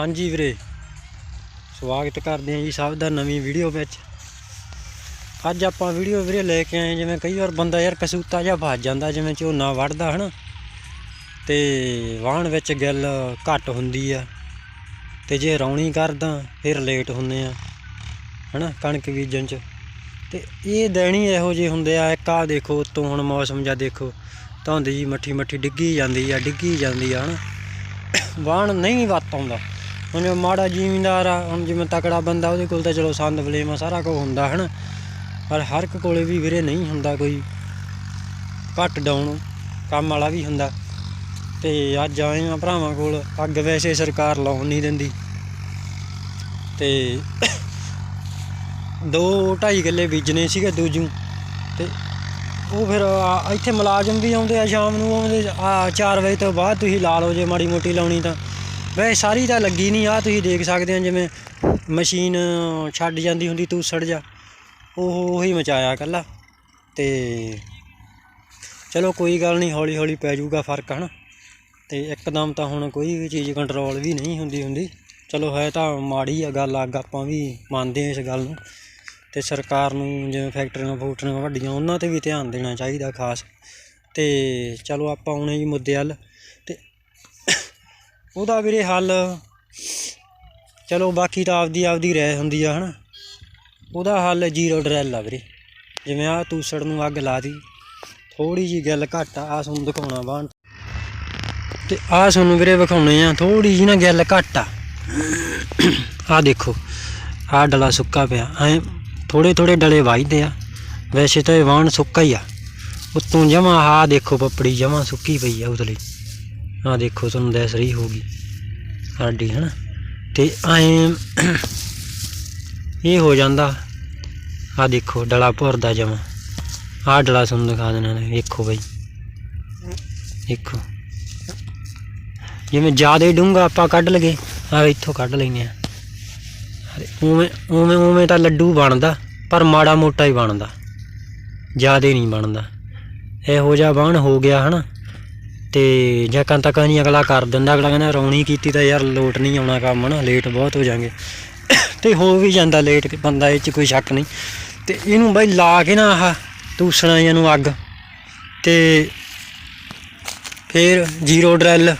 ਹਾਂਜੀ ਵੀਰੇ। ਸਵਾਗਤ ਕਰਦੇ ਹਾਂ ਜੀ ਸਭ ਦਾ ਨਵੀਂ ਵੀਡੀਓ ਵਿੱਚ। ਅੱਜ ਆਪਾਂ ਵੀਡੀਓ ਵੀਰੇ ਲੈ ਕੇ ਆਏ ਜਿਵੇਂ ਕਈ ਵਾਰ ਬੰਦਾ ਯਾਰ ਕਸੂਤਾ ਜਿਹਾ ਭੱਜ ਜਾਂਦਾ, ਜਿਵੇਂ ਝੋਨਾ ਵੜਦਾ ਹਨਾ? ਤੇ ਵਾਹਣ ਵਿੱਚ ਗਿੱਲ ਘੱਟ ਹੁੰਦੀ ਆ, ਤੇ ਜੇ ਰੌਣੀ ਕਰਦਾ, ਫਿਰ ਲੇਟ ਹੁੰਨੇ ਆ, ਹਨਾ, ਕਣਕ ਬੀਜਣ ਚ। ਤੇ ਇਹ ਦੇਣੀ ਇਹੋ ਜਿਹੇ ਹੁੰਦੇ ਆ, ਇੱਕ ਆ ਦੇਖੋ, ਉਤੋਂ ਹੁਣ ਮੌਸਮ ਜਾਂ ਦੇਖੋ, ਧੁੰਦ ਜੀ ਮੱਠੀ ਮੱਠੀ ਡਿੱਗੀ ਜਾਂਦੀ ਆ, ਡਿੱਗੀ ਜਾਂਦੀ ਆ, ਹਨਾ? ਵਾਹਣ ਨਹੀਂ ਵੱਤ ਆਉਂਦਾ। ਹੁਣ ਜੋ ਮਾੜਾ ਜ਼ਿਮੀਂਦਾਰ ਆ, ਹੁਣ ਜਿਵੇਂ ਤਕੜਾ ਬੰਦਾ, ਉਹਦੇ ਕੋਲ ਤਾਂ ਚਲੋ ਸੰਦ ਬਲੇਮਾ ਸਾਰਾ ਕੁਝ ਹੁੰਦਾ, ਹਨ? ਪਰ ਹਰ ਇੱਕ ਕੋਲੇ ਵੀ ਵੀਰੇ ਨਹੀਂ ਹੁੰਦਾ ਕੋਈ ਘੱਟ ਡਾਊਨ ਕੰਮ ਵਾਲਾ ਵੀ ਹੁੰਦਾ। ਤੇ ਅੱਜ ਆਏ ਆ ਭਰਾਵਾਂ ਕੋਲ, ਅੱਗ ਵੈਸੇ ਸਰਕਾਰ ਲਾਉਣ ਨਹੀਂ ਦਿੰਦੀ। ਤੇ ਦੋ ਢਾਈ ਕਿੱਲੇ ਬੀਜਣੇ ਸੀਗੇ ਦੂਜੂ, ਤੇ ਉਹ ਫਿਰ ਇੱਥੇ ਮੁਲਾਜ਼ਮ ਵੀ ਆਉਂਦੇ ਆ ਸ਼ਾਮ ਨੂੰ, ਆਉਂਦੇ ਆ 4 ਵਜੇ ਤੋਂ ਬਾਅਦ ਤੁਸੀਂ ਲਾ ਲਓ, ਜੇ ਮਾੜੀ ਮੋਟੀ ਲਾਉਣੀ ਤਾਂ। ਵੈਸੇ ਸਾਰੀ ਤਾਂ ਲੱਗੀ ਨਹੀਂ ਆ ਤੁਸੀਂ ਦੇਖ ਸਕਦੇ ਆ ਜਿਵੇਂ ਮਸ਼ੀਨ ਛੱਡ ਜਾਂਦੀ ਹੁੰਦੀ ਤੂਸੜ ਜਾ। ਉਹ ਉਹੀ ਮਚਾਇਆ ਕੱਲਾ ਤੇ ਚਲੋ ਕੋਈ ਗੱਲ ਨਹੀਂ ਹੌਲੀ ਹੌਲੀ ਪੈ ਜਾਊਗਾ ਫ਼ਰਕ ਹਨਾ। ਤੇ ਇੱਕਦਮ ਤਾਂ ਹੁਣ ਕੋਈ ਵੀ ਚੀਜ਼ ਕੰਟਰੋਲ ਵੀ ਨਹੀਂ ਹੁੰਦੀ ਹੁੰਦੀ। ਚਲੋ ਹੈ ਤਾਂ ਮਾੜੀ ਆ ਗੱਲ, ਅੱਗ ਆਪਾਂ ਵੀ ਮੰਨਦੇ ਹਾਂ ਇਸ ਗੱਲ ਨੂੰ। ਤੇ ਸਰਕਾਰ ਨੂੰ, ਜਿਵੇਂ ਫੈਕਟਰੀਆਂ ਫੂਕਟਰੀਆਂ ਵੱਡੀਆਂ, ਉਹਨਾਂ ਤੇ ਵੀ ਧਿਆਨ ਦੇਣਾ ਚਾਹੀਦਾ ਖਾਸ। ਤੇ ਚਲੋ ਆਪਾਂ ਆਉਣੇ ਜੀ ਮੁੱਦੇ ਵੱਲ ਉਹਦਾ ਵੀਰੇ ਹੱਲ ਚਲੋ ਬਾਕੀ ਤਾਂ ਆਪਦੀ ਆਪਦੀ ਰਹਿ ਹੁੰਦੀ ਆ, ਹਨਾ। ਉਹਦਾ ਹੱਲ ਜੀਰੋ ਡਰੈਲ ਆ ਵੀਰੇ। ਜਿਵੇਂ ਆ ਤੂਸੜ ਨੂੰ ਅੱਗ ਲਾ ਦੀ ਥੋੜੀ ਜੀ ਗੱਲ ਘੱਟ ਆ, ਆਹ ਤੁਹਾਨੂੰ ਦਿਖਾਉਣਾ ਬਾਣ ਤੇ ਆਹ ਤੁਹਾਨੂੰ ਵੀਰੇ ਵਿਖਾਉਣੇ ਆ ਥੋੜੀ ਜੀ ਨਾ ਗੱਲ ਘੱਟ ਆ। ਆਹ ਦੇਖੋ, ਆਹ ਡਲਾ ਸੁੱਕਾ ਪਿਆ, ਐ ਥੋੜੇ ਥੋੜੇ ਡਲੇ ਵਾਈਦੇ ਆ। ਵੈਸੇ ਤਾਂ ਇਹ ਵਾਣ ਸੁੱਕਾ ਹੀ ਆ। ਉੱਤੋਂ ਜਮਾ ਆਹ ਦੇਖੋ ਪਪੜੀ ਜਮਾ ਸੁੱਕੀ ਪਈ ਆ ਉਤਲੀ ਆਹ ਦੇਖੋ ਤੁਹਾਨੂੰ ਦੱਸ ਰਹੀ ਹੋਗੀ ਸਾਡੀ, ਹਨਾ? ਤੇ ਐ ਇਹ ਹੋ ਜਾਂਦਾ, ਆਹ ਦੇਖੋ ਡਲਾ ਭਰਦਾ ਜਮਾ। ਆਹ ਡਲਾ ਤੁਹਾਨੂੰ ਦਿਖਾ ਦੇਣਾ ਨੇ ਵੇਖੋ ਬਈ। ਦੇਖੋ ਜਿਵੇਂ ਜ਼ਿਆਦਾ ਡੂੰਗਾ ਆਪਾਂ ਕੱਢ ਲਗੇ ਆ ਇੱਥੋਂ ਕੱਢ ਲੈਨੇ ਆ ਉਵੇਂ ਉਵੇਂ ਉਵੇਂ ਤਾਂ ਲੱਡੂ ਬਣਦਾ, ਪਰ ਮਾੜਾ ਮੋਟਾ ਹੀ ਬਣਦਾ। ਜ਼ਿਆਦਾ ਨਹੀਂ ਬਣਦਾ। ਇਹੋ ਜਿਹਾ ਬਾਣ ਹੋ ਗਿਆ, ਹਨਾ? ਤੇ ਜਾਂ ਤੱਕ ਨਹੀਂ ਅਗਲਾ ਕਰ ਦਿੰਦਾ, ਅਗਲਾ ਕਹਿੰਦਾ ਰੌਣੀ ਕੀਤੀ ਤਾਂ ਯਾਰ ਲੋਟ ਨਹੀਂ ਆਉਣਾ ਕੰਮ ਨਾ ਲੇਟ ਬਹੁਤ ਹੋ ਜਾਣਗੇ। ਤੇ ਹੋ ਵੀ ਜਾਂਦਾ ਲੇਟ ਬੰਦਾ ਇਹ ਚ ਕੋਈ ਸ਼ੱਕ ਨਹੀਂ। ਤੇ ਇਹਨੂੰ ਬਾਈ ਲਾ ਕੇ ਨਾ ਆਹ ਤੂਸਣਾ ਇਹਨੂੰ ਅੱਗ, ਤੇ ਫਿਰ ਜ਼ੀਰੋ ਡਰੈਲ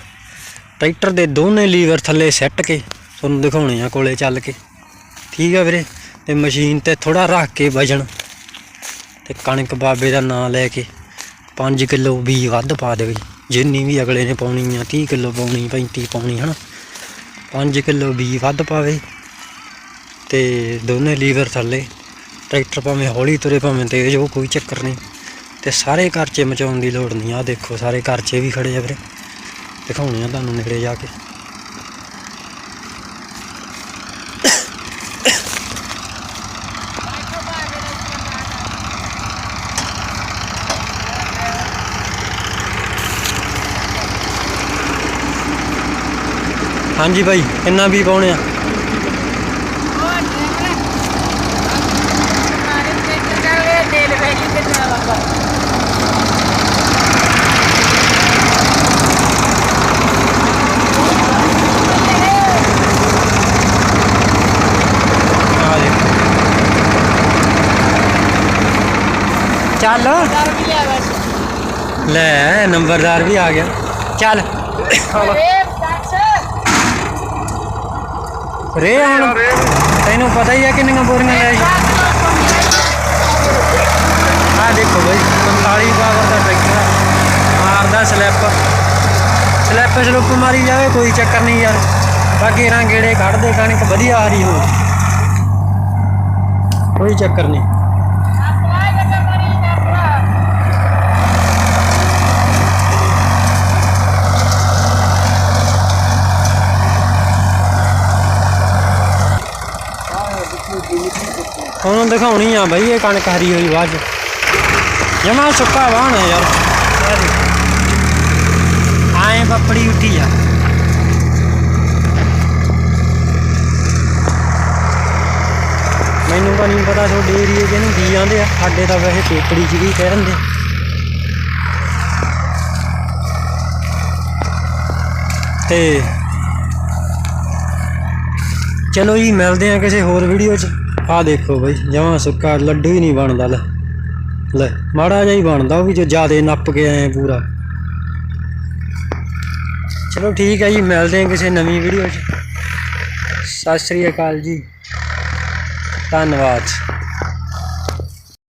ਟਰੈਕਟਰ ਦੇ ਦੋਨੇ ਲੀਵਰ ਥੱਲੇ ਸੈੱਟ ਕੇ ਤੁਹਾਨੂੰ ਦਿਖਾਉਣੇ ਆ ਕੋਲੇ ਚੱਲ ਕੇ। ਠੀਕ ਆ ਵੀਰੇ? ਤੇ ਮਸ਼ੀਨ ਤੇ ਥੋੜਾ ਰੱਖ ਕੇ ਵਜਣ। ਤੇ ਕਣਕ ਬਾਬੇ ਦਾ ਨਾਂ ਲੈ ਕੇ 5 ਕਿਲੋ ਵੀ ਵੱਧ ਪਾ ਦੇਵੇ ਜਿੰਨੀ ਵੀ ਅਗਲੇ ਨੇ ਪਾਉਣੀ ਆ 30 ਕਿਲੋ ਪਾਉਣੀ 35 ਪਾਉਣੀ, ਹਨਾ? 5 ਕਿਲੋ ਵੀ ਵੱਧ ਪਾਵੇ ਤੇ ਦੋਨੇ ਲੀਵਰ ਥੱਲੇ, ਟਰੈਕਟਰ ਭਾਵੇਂ ਹੌਲੀ ਤੁਰੇ, ਭਾਵੇਂ ਤੇਜ਼, ਉਹ ਕੋਈ ਚੱਕਰ ਨਹੀਂ। ਤੇ ਸਾਰੇ ਖਰਚੇ ਮਚਾਉਣ ਦੀ ਲੋੜ ਨਹੀਂ ਆ ਦੇਖੋ, ਸਾਰੇ ਖਰਚੇ ਵੀ ਖੜੇ ਆ ਵੀਰੇ। ਦਿਖਾਉਣੇ ਆ ਤੁਹਾਨੂੰ ਨੇੜੇ ਜਾ ਕੇ। ਹਾਂਜੀ ਭਾਈ ਕਿੰਨਾ ਵੀ ਪਾਉਣੇ ਆ। ਆ ਦੇਖੋ ਚੱਲ। ਲੈ ਨੰਬਰਦਾਰ ਵੀ ਆ ਗਿਆ ਚੱਲ ਰੇ ਹੁਣ। ਤੈਨੂੰ ਪਤਾ ਹੀ ਆ ਕਿੰਨੀਆਂ ਬੋਰੀਆਂ ਲੈ ਆ ਦੇਖੋ ਬਈ 45 ਪਾਵਰ ਦਾ ਟਰੈਕਟਰ ਆ। ਮਾਰਦਾ ਸਲਿੱਪ ਸਲਿੱਪ ਸਲੁੱਪ ਮਾਰੀ ਜਾਵੇ ਕੋਈ ਚੱਕਰ ਨਹੀਂ ਯਾਰ। ਬਾਕੀ ਰਾਂ ਗੇੜੇ ਕੱਢਦੇ ਕਣਕ ਵਧੀਆ ਹਰੀ ਹੋ। ਕੋਈ ਚੱਕਰ ਨਹੀਂ। ਹੁਣ ਦਿਖਾਉਣੀ ਆ ਬਈ ਇਹ ਕਣਕ ਹਰੀ ਹੋਈ ਬਾਅਦ ਜਮਾ ਸੁੱਕਾ ਵਾਹਣ ਹੈ ਯਾਰ। ਆਏ ਬੱਪੜੀ ਉੱਠੀ ਆ। ਮੈਨੂੰ ਤਾਂ ਨਹੀਂ ਪਤਾ ਤੁਹਾਡੇ ਏਰੀਏ 'ਚ ਕੀ ਜਾਂਦੇ ਆ। ਸਾਡੇ ਤਾਂ ਵੈਸੇ ਪੇਪੜੀ ਚ ਵੀ ਕਹਿ ਦਿੰਦੇ ਤੇ ਚਲੋ ਜੀ, ਮਿਲਦੇ ਆ ਕਿਸੇ ਹੋਰ ਵੀਡੀਓ 'ਚ। ਆਹ ਦੇਖੋ ਬਈ, ਜਮਾਂ ਸੁੱਕਾ ਲੱਡੂ ਹੀ ਨਹੀਂ ਬਣਦਾ, ਲੈ। ਲੈ, ਮਾੜਾ ਜਿਹਾ ਹੀ ਬਣਦਾ, ਉਹ ਵੀ ਜੋ ਜ਼ਿਆਦੇ ਨੱਪ ਕੇ ਆਏ ਪੂਰਾ। ਚਲੋ ਠੀਕ ਹੈ ਜੀ, ਮਿਲਦੇ ਹਾਂ ਕਿਸੇ ਨਵੀਂ ਵੀਡੀਓ 'ਚ। ਸਤਿ ਸ੍ਰੀ ਅਕਾਲ ਜੀ। ਧੰਨਵਾਦ।